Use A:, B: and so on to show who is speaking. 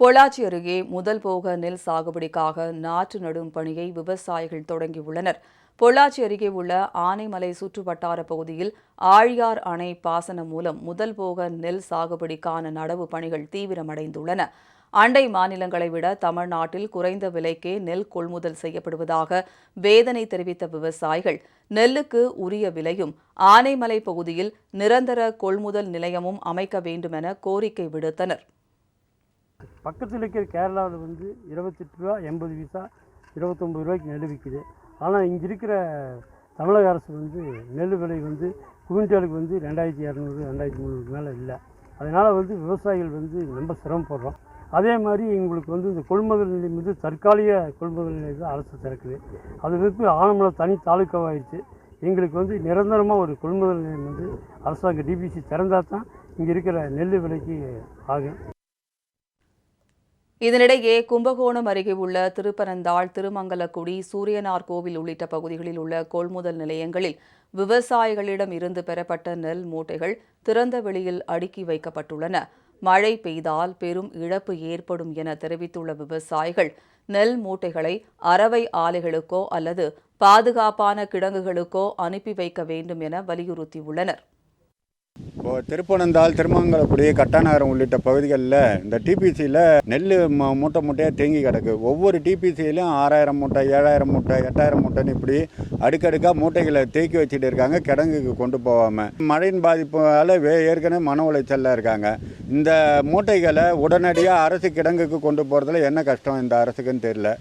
A: பொள்ளாச்சி அருகே முதல் போக நெல் சாகுபடிக்காக நாற்று நடும் பணியை விவசாயிகள் தொடங்கியுள்ளனர். பொள்ளாச்சி அருகே உள்ள ஆனைமலை சுற்றுவட்டார பகுதியில் ஆழியார் அணை பாசனம் மூலம் முதல் போக நெல் சாகுபடிக்கான நடவு பணிகள் தீவிரமடைந்துள்ளன. அண்டை மாநிலங்களை விட தமிழ்நாட்டில் குறைந்த விலைக்கே நெல் கொள்முதல் செய்யப்படுவதாக வேதனை தெரிவித்த விவசாயிகள் நெல்லுக்கு உரிய விலையும் ஆனைமலை பகுதியில் நிரந்தர கொள்முதல் நிலையமும் அமைக்க வேண்டுமென கோரிக்கை விடுத்தனர்.
B: பக்கத்தில் இருக்கிற கேரளாவில் வந்து இருபத்தெட்டு ரூபா எண்பது பைசா இருபத்தொம்பது ரூபாய்க்கு நெல் விற்கிது ஆனால் இங்கே இருக்கிற தமிழக அரசு வந்து நெல் விலை வந்து குவிண்டாலுக்கு வந்து ரெண்டாயிரத்தி இரநூறு ரெண்டாயிரத்தி முந்நூறு மேலே இல்லை. அதனால் வந்து விவசாயிகள் வந்து ரொம்ப சிரமப்படுறோம். அதே மாதிரி எங்களுக்கு வந்து இந்த கொள்முதல் நிலையம் வந்து தற்காலிக கொள்முதல் நிலையம் தான் அரசு திறக்குது. அது வந்து ஆனமலை தனி தாலுக்காவாகிடுச்சு எங்களுக்கு வந்து நிரந்தரமாக ஒரு கொள்முதல் நிலையம் வந்து அரசாங்க டிபிசி திறந்தால் தான் இங்கே இருக்கிற நெல் விலைக்கு ஆகும்.
A: இதனிடையே கும்பகோணம் அருகே உள்ள திருப்பனந்தாள் திருமங்கலக்குடி சூரியனார் கோவில் உள்ளிட்ட பகுதிகளில் உள்ள கொள்முதல் நிலையங்களில் விவசாயிகளிடம் இருந்து பெறப்பட்ட நெல் மூட்டைகள் திறந்த வெளியில் அடுக்கி வைக்கப்பட்டுள்ளன. மழை பெய்தால் பெரும் இழப்பு ஏற்படும் என தெரிவித்துள்ள விவசாயிகள் நெல் மூட்டைகளை அறவை ஆலைகளுக்கோ அல்லது பாதுகாப்பான கிடங்குகளுக்கோ அனுப்பி வைக்க வேண்டும் என வலியுறுத்தியுள்ளனர்.
C: இப்போ திருப்பனந்தாள் திருமங்கலக்குடி கட்டாநகரம் உள்ளிட்ட பகுதிகளில் இந்த டிபிசியில் நெல் மூட்டை மூட்டையாக தேங்கி கிடக்கு. ஒவ்வொரு டிபிசியிலும் ஆறாயிரம் மூட்டை ஏழாயிரம் மூட்டை எட்டாயிரம் மூட்டைன்னு இப்படி அடுக்கடுக்காக மூட்டைகளை தேக்கி வச்சுட்டு இருக்காங்க கிடங்குக்கு கொண்டு போகாமல் மழையின் பாதிப்பால் வே ஏற்கனவே மன உளைச்சலில் இருக்காங்க. இந்த மூட்டைகளை உடனடியாக அரசு கிடங்குக்கு கொண்டு போகிறதுல என்ன கஷ்டம் இந்த அரசுக்குன்னு தெரியல.